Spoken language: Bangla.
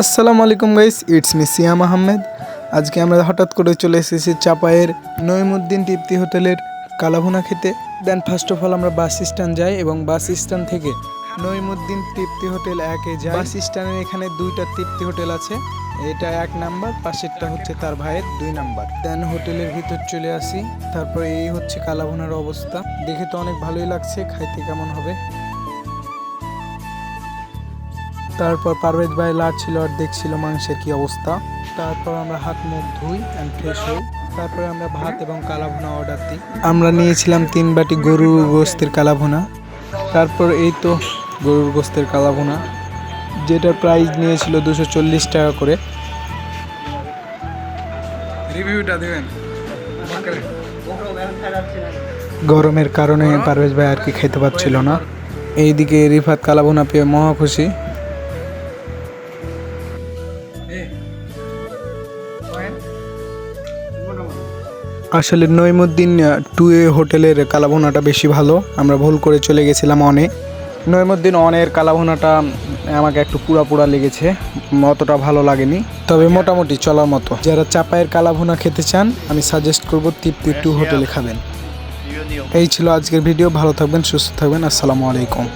আসসালামু আলাইকুম guys, it's me Siam Ahmed. আজকে আমরা হঠাৎ করে চলে এসেছি চাপায়ের নইমুদ্দিন তৃপ্তি হোটেলের কালাভুনা খেতে। দেন ফার্স্ট অফ অল আমরা বাস স্ট্যান্ড যাই এবং বাস স্ট্যান্ড থেকে নইমুদ্দিন তৃপ্তি হোটেল একে যাই। বাস স্ট্যান্ডের এখানে দুইটা তৃপ্তি হোটেল আছে। এটা এক নাম্বার, পাশেরটা হচ্ছে তার ভাইয়ের দুই নাম্বার। দেন হোটেলের ভিতর চলে আসি। তারপর এই হচ্ছে কালাভুনার অবস্থা। দেখে তো অনেক ভালোই লাগছে, খাইতে কেমন হবে? তারপর পারভেজ ভাই লাড়ছিল আর দেখছিল মাংসের কি অবস্থা। তারপর আমরা হাত মুখ ধুই অ্যান্ড ফ্রেশ হই। তারপরে আমরা ভাত এবং কালাভুনা অর্ডার দিই। আমরা নিয়েছিলাম তিন বাটি গরুর গোস্তের কালাভুনা। তারপর এই তো গরুর গোস্তের কালাভুনা। যেটার প্রাইস নিয়েছিল দুশো চল্লিশ টাকা করে। রিভিউটা দেবেন। গরমের কারণে পারভেজ ভাই আর কি খেতে পারছিল না। এইদিকে রিফাত কালাভুনা পেয়ে মহা খুশি। আসলে নইমুদ্দিন টু এ হোটেলের কালাভুনাটা বেশি ভালো। আমরা ভুল করে চলে গেছিলাম অনে নইমুদ্দিন অনের কালাভুনাটা আমাকে একটু পুরা পুরা লেগেছে অতটা ভালো লাগেনি। তবে মোটামুটি চলার মতো। যারা চাপায়ের কালাভুনা খেতে চান আমি সাজেস্ট করব তৃপ্তি টু হোটেলে খাবেন। এই ছিল আজকের ভিডিও ভালো থাকবেন সুস্থ থাকবেন। আসসালামু আলাইকুম।